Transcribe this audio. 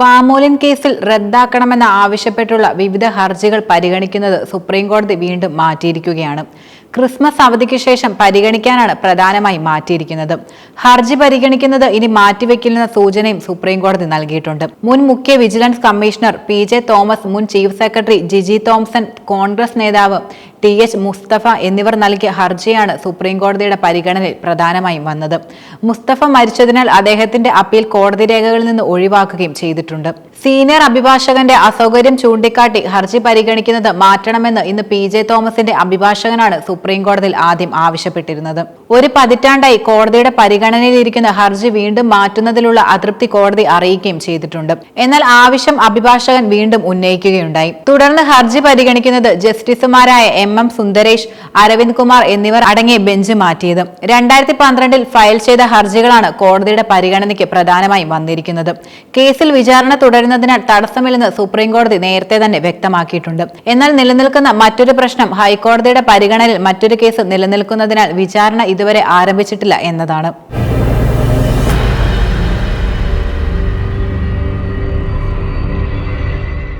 Palmolein കേസിൽ റദ്ദാക്കണമെന്ന് ആവശ്യപ്പെട്ടുള്ള വിവിധ ഹർജികൾ പരിഗണിക്കുന്നത് സുപ്രീംകോടതി വീണ്ടും മാറ്റിയിരിക്കുകയാണ്. ക്രിസ്മസ് അവധിക്ക് ശേഷം പരിഗണിക്കാനാണ് പ്രധാനമായി മാറ്റിയിരിക്കുന്നത്. ഹർജി പരിഗണിക്കുന്നത് ഇനി മാറ്റിവെക്കില്ലെന്ന സൂചനയും സുപ്രീംകോടതി നൽകിയിട്ടുണ്ട്. മുൻ മുഖ്യ vigilance commissioner P J Thomas മുൻ chief secretary Jiji Thomson Congress നേതാവ് ടി എച്ച് മുസ്തഫ എന്നിവർ നൽകിയ ഹർജിയാണ് സുപ്രീംകോടതിയുടെ പരിഗണനയിൽ പ്രധാനമായും വന്നത്. മുസ്തഫ മരിച്ചതിനാൽ അദ്ദേഹത്തിന്റെ അപ്പീൽ കോടതി രേഖകളിൽ നിന്ന് ഒഴിവാക്കുകയും ചെയ്തിട്ടുണ്ട്. സീനിയർ അഭിഭാഷകന്റെ അസൗകര്യം ചൂണ്ടിക്കാട്ടി ഹർജി പരിഗണിക്കുന്നത് മാറ്റണമെന്ന് ഇന്ന് പി ജെ തോമസിന്റെ അഭിഭാഷകനാണ് സുപ്രീംകോടതിയിൽ ആദ്യം ആവശ്യപ്പെട്ടിരുന്നത്. ഒരു പതിറ്റാണ്ടായി കോടതിയുടെ പരിഗണനയിലിരിക്കുന്ന ഹർജി വീണ്ടും മാറ്റുന്നതിലുള്ള അതൃപ്തി കോടതി അറിയിക്കുകയും ചെയ്തിട്ടുണ്ട്. എന്നാൽ ആവശ്യം അഭിഭാഷകൻ വീണ്ടും ഉന്നയിക്കുകയുണ്ടായി. തുടർന്ന് ഹർജി പരിഗണിക്കുന്നത് ജസ്റ്റിസുമാരായ M. M M Sundaresh Aravind Kumar എന്നിവർ അടങ്ങിയ ബെഞ്ച് മാറ്റിയത്. രണ്ടായിരത്തി പന്ത്രണ്ടിൽ ഫയൽ ചെയ്ത ഹർജികളാണ് കോടതിയുടെ പരിഗണനയ്ക്ക് പ്രധാനമായും വന്നിരിക്കുന്നത്. കേസിൽ വിചാരണ തുടരുന്നതിനാൽ തടസ്സമില്ലെന്ന് സുപ്രീംകോടതി നേരത്തെ തന്നെ വ്യക്തമാക്കിയിട്ടുണ്ട്. എന്നാൽ നിലനിൽക്കുന്ന മറ്റൊരു പ്രശ്നം ഹൈക്കോടതിയുടെ പരിഗണനയിൽ മറ്റൊരു കേസ് നിലനിൽക്കുന്നതിനാൽ വിചാരണ ഇതുവരെ ആരംഭിച്ചിട്ടില്ല എന്നതാണ്.